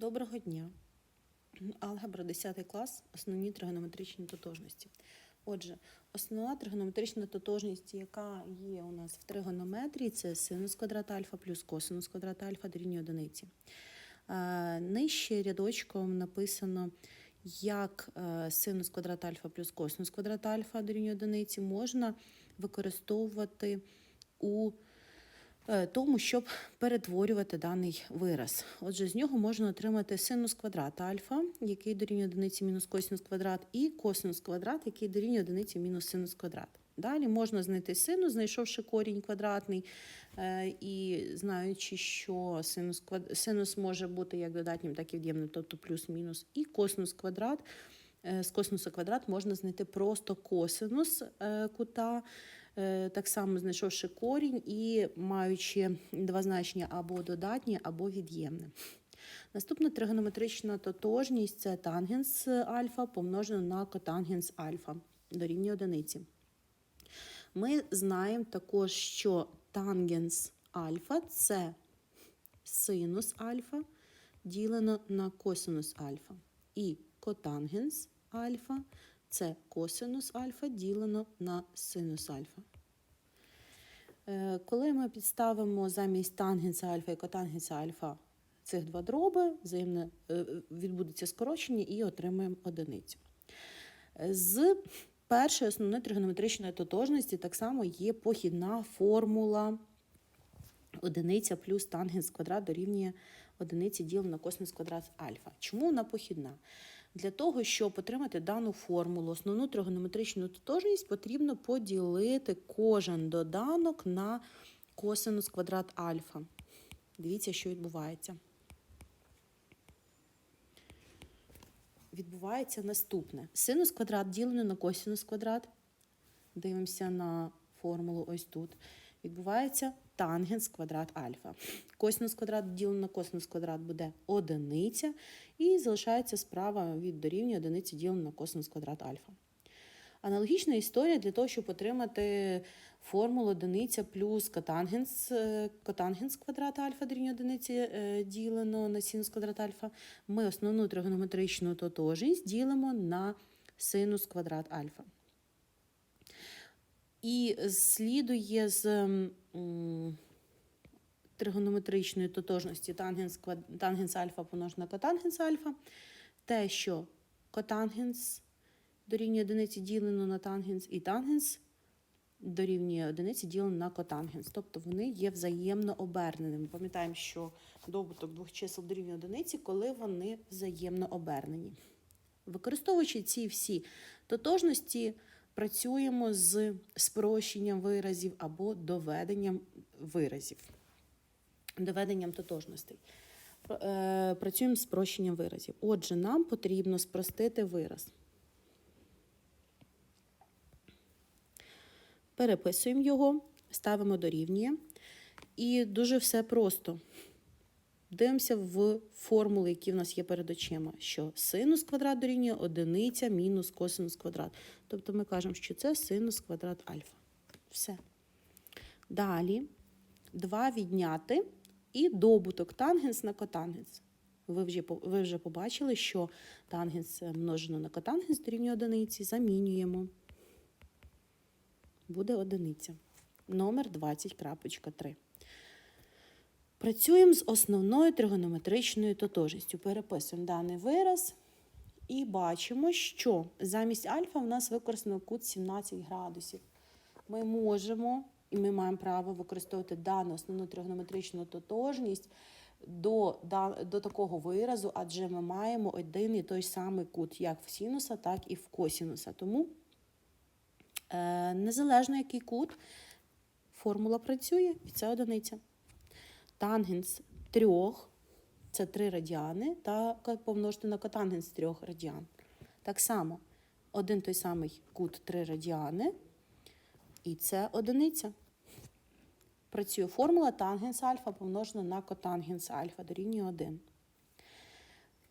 Доброго дня. Алгебра 10 клас. Основні тригонометричні тотожності. Отже, основна тригонометрична тотожність, яка є у нас в тригонометрії, це синус квадрат альфа плюс косинус квадрат альфа дорівнює одиниці. Е, Нижче рядочком написано, як е, синус квадрат альфа плюс косинус квадрат альфа дорівнює одиниці можна використовувати у тому, щоб перетворювати даний вираз. Отже, з нього можна отримати синус квадрат альфа, який дорівнює одиниці мінус косинус квадрат, і косинус квадрат, який дорівнює одиниці мінус синус квадрат. Далі можна знайти синус, знайшовши корінь квадратний е, і знаючи, що синус, квад... синус може бути як додатнім, так і від'ємним, тобто плюс-мінус, і косинус квадрат. Е, З косинуса квадрат можна знайти просто косинус е, кута, е, так само знайшовши корінь і маючи два значення або додатнє, або від'ємне. Наступна тригонометрична тотожність це тангенс альфа помножено на котангенс альфа дорівнює одиниці. Ми знаємо також, що тангенс альфа це синус альфа ділено на косинус альфа. І котангенс альфа це косинус альфа ділено на синус альфа. Е, Коли ми підставимо замість тангенса альфа і котангенса альфа цих два дроби, взаємно е, відбудеться скорочення і отримаємо одиницю. З першої основної тригонометричної тотожності так само є похідна формула одиниця плюс тангенс квадрат дорівнює одиниці ділено на косинус квадрат альфа. Чому вона похідна? Для того, щоб отримати дану формулу, основну тригонометричну тотожність, потрібно поділити кожен доданок на косинус квадрат альфа. Дивіться, що відбувається. Відбувається наступне. Синус квадрат ділено на косинус квадрат. Дивимося на формулу ось тут. Відбувається тангенс квадрат альфа. Косинус квадрат ділено на косинус квадрат буде одиниця, і залишається справа від дорівнює одиниці ділено на косинус квадрат альфа. Аналогічна історія для того, щоб отримати формулу одиниця плюс котангенс, е, котангенс квадрат альфа дорівнює одиниці е, ділено на синус квадрат альфа. Ми основну тригонометричну тотожність ділимо на синус квадрат альфа. І слідує з тригонометричної тотожності тангенс, тангенс альфа помножено на котангенс альфа, те, що котангенс дорівнює одиниці ділено на тангенс, і тангенс дорівнює одиниці ділено на котангенс. Тобто вони є взаємно оберненими. Пам'ятаємо, що добуток двох чисел дорівнює одиниці, коли вони взаємно обернені. Використовуючи ці всі тотожності, працюємо з спрощенням виразів або доведенням виразів, доведенням тотожностей. Е, Працюємо з спрощенням виразів. Отже, нам потрібно спростити вираз. Переписуємо його, ставимо дорівнює. І дуже все просто. Дивимося в формули, які в нас є перед очима, що синус квадрат дорівнює одиниця мінус косинус квадрат. Тобто ми кажемо, що це синус квадрат альфа. Все. Далі 2 відняти і добуток тангенс на котангенс. Ви вже, ви вже побачили, що тангенс множено на котангенс дорівнює одиниці. Замінюємо. Буде одиниця. Номер 20.3. Працюємо з основною тригонометричною тотожністю. Переписуємо даний вираз і бачимо, що замість альфа в нас використано кут 17 градусів. Ми можемо і ми маємо право використовувати дану основну тригонометричну тотожність до, до такого виразу, адже ми маємо один і той самий кут як в синуса, так і в косінуса. Тому е, незалежно який кут, формула працює, і це одиниця тангенс трьох, це 3 радіани, та помножити на котангенс трьох радіан. Так само один той самий кут 3 радіани, і це одиниця. Працює формула тангенс альфа помножена на котангенс альфа дорівнює 1.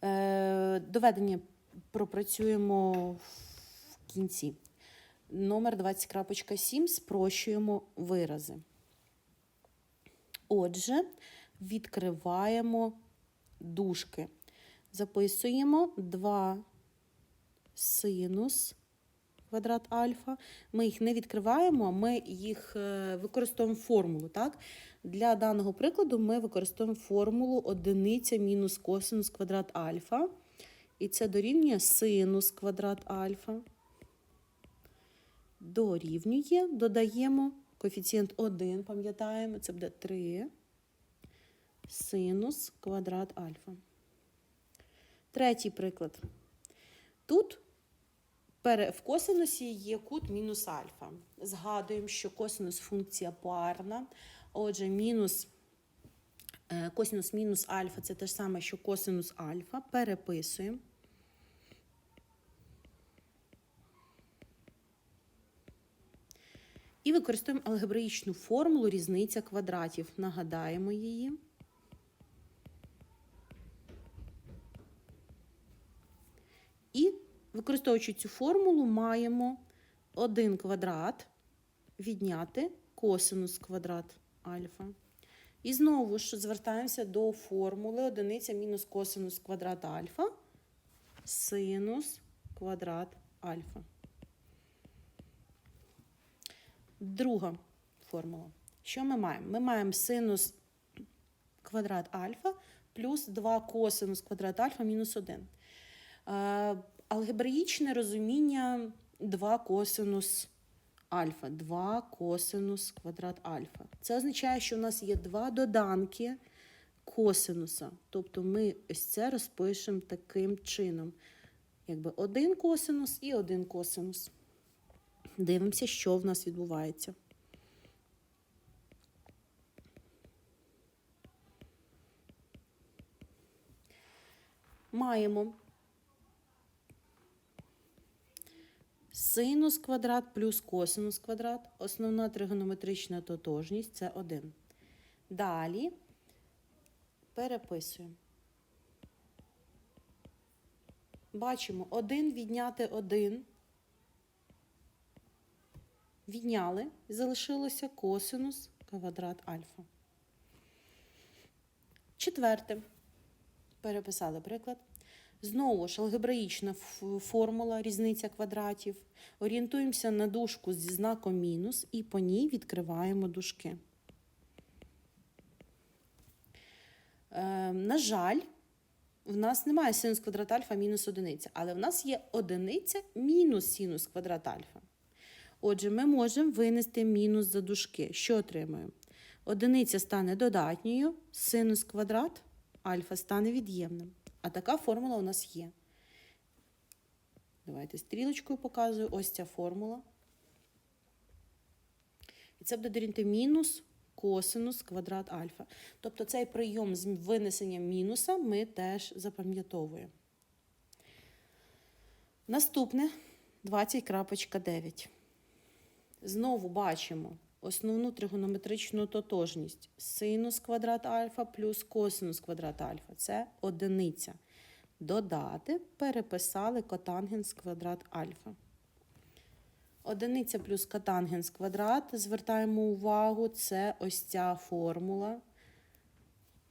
Е, доведення пропрацюємо в кінці. Номер 20.7 спрощуємо вирази. Отже, відкриваємо дужки. Записуємо 2 синус квадрат альфа. Ми їх не відкриваємо, ми їх е, використовуємо формулу. Так? Для даного прикладу ми використовуємо формулу одиниця мінус косинус квадрат альфа. І це дорівнює синус квадрат альфа. Дорівнює, додаємо коефіцієнт 1, пам'ятаємо, це буде 3 синус квадрат альфа. Третій приклад. Тут в косинусі є кут мінус альфа. Згадуємо, що косинус функція парна. Отже, мінус, е, косинус мінус альфа це те ж саме, що косинус альфа. Переписуємо. І використовуємо алгебраїчну формулу різниця квадратів. Нагадаємо її. І, використовуючи цю формулу, маємо 1 квадрат відняти косинус квадрат альфа. І знову ж звертаємося до формули одиниця мінус косинус квадрат альфа, синус квадрат альфа. Друга формула. Що ми маємо? Ми маємо синус квадрат альфа плюс 2 косинус квадрат альфа мінус 1. Алгебраїчне розуміння 2 косинус альфа. 2 косинус квадрат альфа. Це означає, що у нас є два доданки косинуса. Тобто ми ось це розпишемо таким чином. Якби один косинус і один косинус. Дивимося, що в нас відбувається. Маємо синус квадрат плюс косинус квадрат. Основна тригонометрична тотожність це 1. Далі переписуємо. Бачимо 1 відняти 1. Відняли, залишилося косинус квадрат альфа. Четверте. Переписали приклад. Знову ж алгебраїчна формула різниця квадратів. Орієнтуємося на дужку зі знаком мінус і по ній відкриваємо дужки. Е, на жаль, в нас немає синус квадрат альфа мінус одиниця, але в нас є одиниця мінус синус квадрат альфа. Отже, ми можемо винести мінус за дужки. Що отримаємо? Одиниця стане додатньою, синус квадрат альфа стане від'ємним. А така формула у нас є. Давайте стрілочкою показую. Ось ця формула. І це буде дорівнювати мінус косинус квадрат альфа. Тобто цей прийом з винесенням мінуса ми теж запам'ятовуємо. Наступне 20.9. Знову бачимо основну тригонометричну тотожність. Синус квадрат альфа плюс косинус квадрат альфа. Це одиниця. Додати, переписали котангенс квадрат альфа. Одиниця плюс котангенс квадрат. Звертаємо увагу, це ось ця формула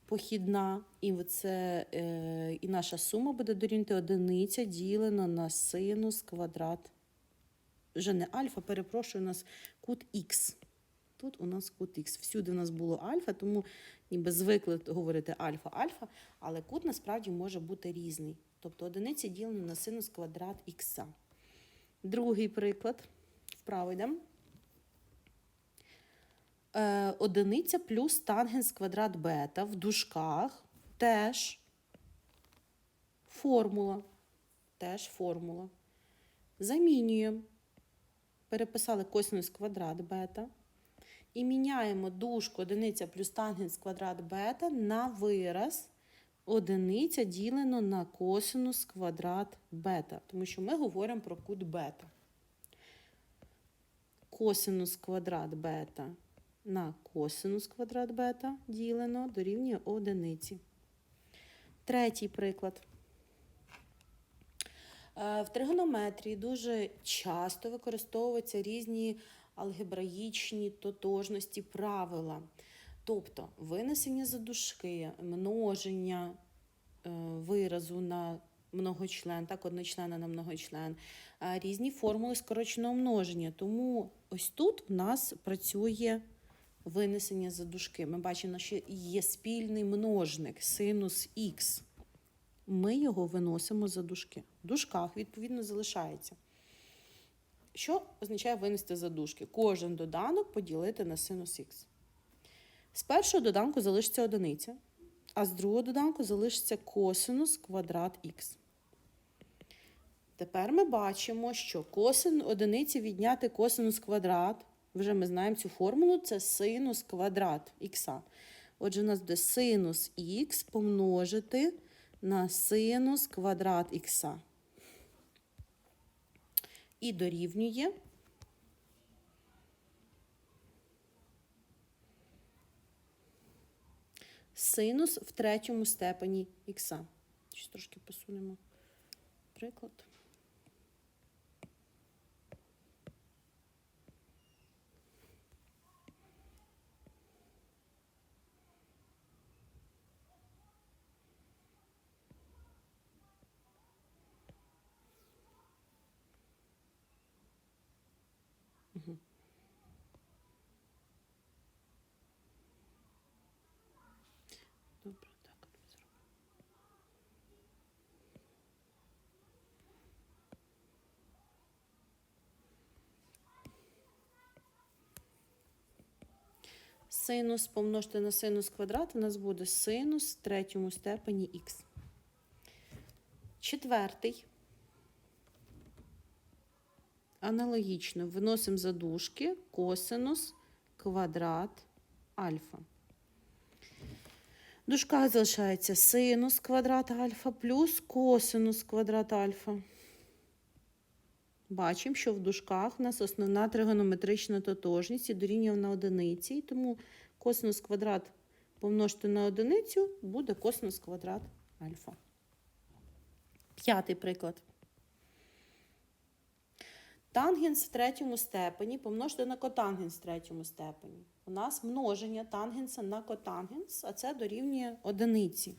похідна. І, оце, е, і наша сума буде дорівнювати одиниця ділено на синус квадрат вже не альфа, перепрошую, у нас кут Х. Тут у нас кут Х. Всюди у нас було альфа, тому ніби звикли говорити альфа-альфа, але кут насправді може бути різний. Тобто одиниця ділена на синус квадрат х. Другий приклад. Вправо йдемо. Е, одиниця плюс тангенс квадрат бета в дужках теж формула. Теж формула. Замінюємо переписали косинус квадрат бета. І міняємо дужку одиниця плюс тангенс квадрат бета на вираз одиниця ділено на косинус квадрат бета. Тому що ми говоримо про кут бета. Косинус квадрат бета на косинус квадрат бета ділено дорівнює одиниці. Третій приклад. Е, В тригонометрії дуже часто використовуються різні алгебраїчні тотожності правила. Тобто винесення за дужки, множення е, виразу на многочлен, так, одночлена на многочлен, різні формули скороченого множення. Тому ось тут в нас працює винесення за дужки. Ми бачимо, що є спільний множник синус х. Ми його виносимо за дужки. В дужках, відповідно, залишається. Що означає винести за дужки? Кожен доданок поділити на синус х. З першого доданку залишиться одиниця, а з другого доданку залишиться косинус квадрат х. Тепер ми бачимо, що косин одиниці відняти косинус квадрат. Вже ми знаємо цю формулу, це синус квадрат х. Отже, у нас буде синус х помножити на синус квадрат х. І дорівнює синус в третьому степені х. Трошки посунемо приклад. Синус помножити на синус квадрат у нас буде синус в третьому степені х. Четвертий. Аналогічно виносимо за дужки косинус квадрат альфа. В дужках залишається синус квадрат альфа плюс косинус квадрат альфа. Бачимо, що в дужках у нас основна тригонометрична тотожність і дорівнює на одиниці, і тому косинус квадрат помножити на одиницю буде косинус квадрат альфа. П'ятий приклад. Тангенс в третьому степені помножити на котангенс в третьому степені. У нас множення тангенса на котангенс, а це дорівнює одиниці.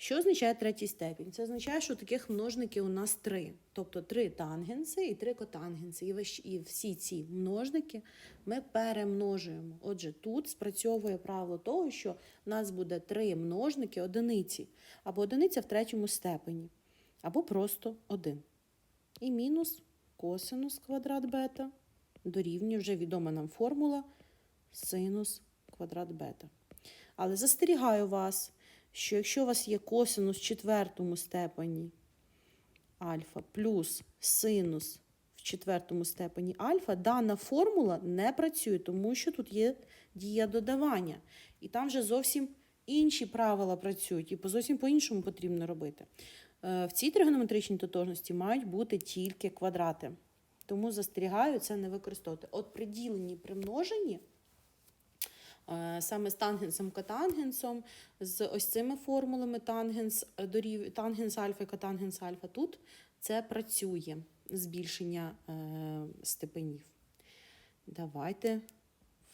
Що означає третій степінь? Це означає, що таких множників у нас три. Тобто три тангенси і три котангенси. І, всі ці множники ми перемножуємо. Отже, тут спрацьовує правило того, що в нас буде три множники одиниці, або одиниця в третьому степені, або просто один. І мінус косинус квадрат бета дорівнює вже відома нам формула синус квадрат бета. Але застерігаю вас, що якщо у вас є косинус в четвертому степені альфа плюс синус в четвертому степені альфа, дана формула не працює, тому що тут є дія додавання. І там вже зовсім інші правила працюють, і зовсім по-іншому потрібно робити. Е, В цій тригонометричній тотожності мають бути тільки квадрати. Тому застерігаю це не використовувати. От при діленні при множенні саме з тангенсом котангенсом, з ось цими формулами тангенс, е, дорів, тангенс альфа і котангенс альфа, тут це працює збільшення е, степенів. Давайте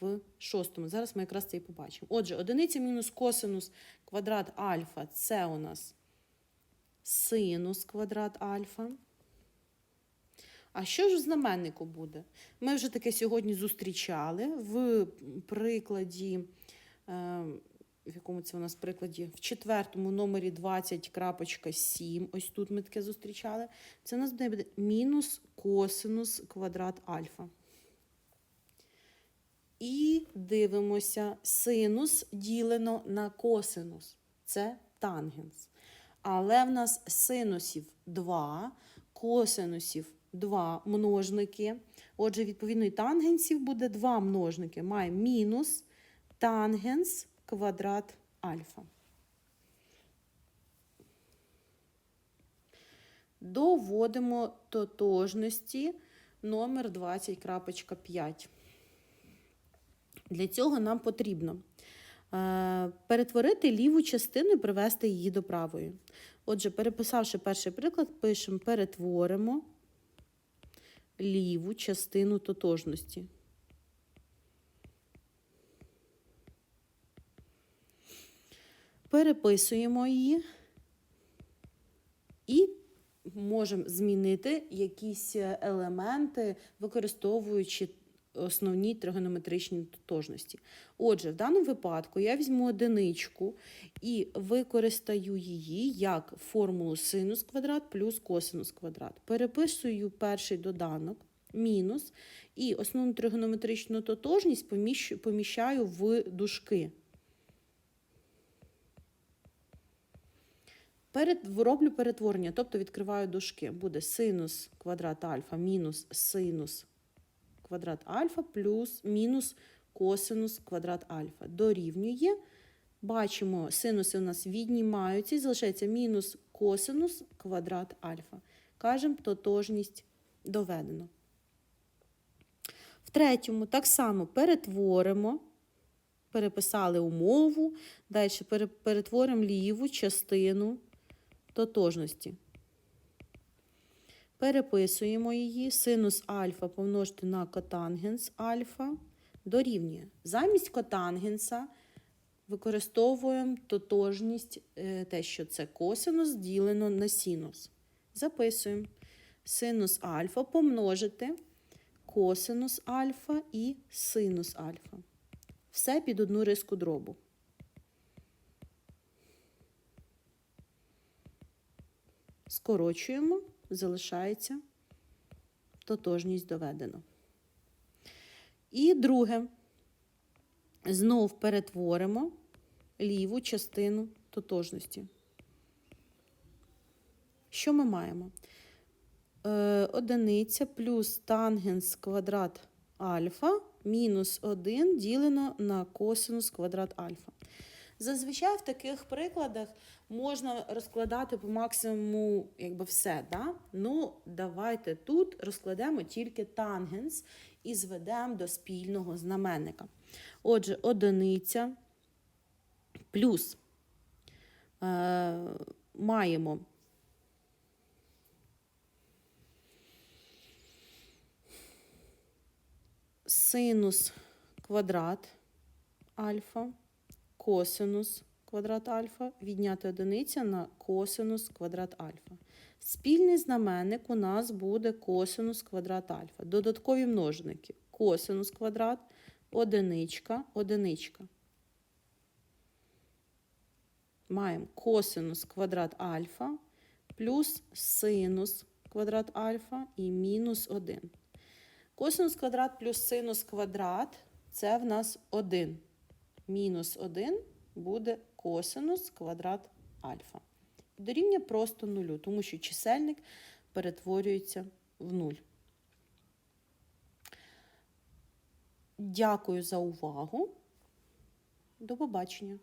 в шостому. Зараз ми якраз це і побачимо. Отже, одиниця мінус косинус квадрат альфа це у нас синус квадрат альфа. А що ж в знаменнику буде? Ми вже таке сьогодні зустрічали в прикладі, е, в якому це у нас прикладі, в четвертому номері 20.7. Ось тут ми таке зустрічали. Це у нас буде мінус косинус квадрат альфа. І дивимося, синус ділено на косинус. Це тангенс. Але в нас синусів 2, косинусів 2 множники. Отже, відповідно, і тангенсів буде 2 множники. Має мінус тангенс квадрат альфа. Доводимо тотожності номер 20.5. Для цього нам потрібно е, перетворити ліву частину і привести її до правої. Отже, переписавши перший приклад, пишемо перетворимо ліву частину тотожності. Переписуємо її І можемо змінити якісь елементи, використовуючи основні тригонометричні тотожності. Отже, в даному випадку я візьму одиничку і використаю її як формулу синус квадрат плюс косинус квадрат. Переписую перший доданок мінус, і основну тригонометричну тотожність поміщаю в дужки. Перед, роблю перетворення, тобто відкриваю дужки. Буде синус квадрат альфа мінус синус квадрат альфа плюс мінус косинус квадрат альфа. Дорівнює. Бачимо, синуси у нас віднімаються і залишається мінус косинус квадрат альфа. Кажемо, тотожність доведено. В третьому так само перетворимо, переписали умову, далі перетворимо ліву частину тотожності. Переписуємо її. Синус альфа помножити на котангенс альфа дорівнює. Замість котангенса використовуємо тотожність, е, те, що це косинус ділено на синус. Записуємо. Синус альфа помножити косинус альфа і синус альфа. Все під одну риску дробу. Скорочуємо, залишається тотожність доведено. І друге. Знов перетворимо ліву частину тотожності. Що ми маємо? Е, одиниця плюс тангенс квадрат альфа мінус 1 ділено на косинус квадрат альфа. Зазвичай в таких прикладах можна розкладати по максимуму якби все. Да? Ну, давайте тут розкладемо тільки тангенс і зведемо до спільного знаменника. Отже, одиниця плюс е, маємо синус квадрат альфа, косинус квадрат альфа, відняти одиниця на косинус квадрат альфа. Спільний знаменник у нас буде косинус квадрат альфа. Додаткові множники. Косинус квадрат, одиничка, одиничка. Маємо косинус квадрат альфа плюс синус квадрат альфа і мінус 1. Косинус квадрат плюс синус квадрат це в нас 1. Мінус 1 буде косинус квадрат альфа. Дорівнює просто нулю, тому що чисельник перетворюється в нуль. Дякую за увагу. До побачення.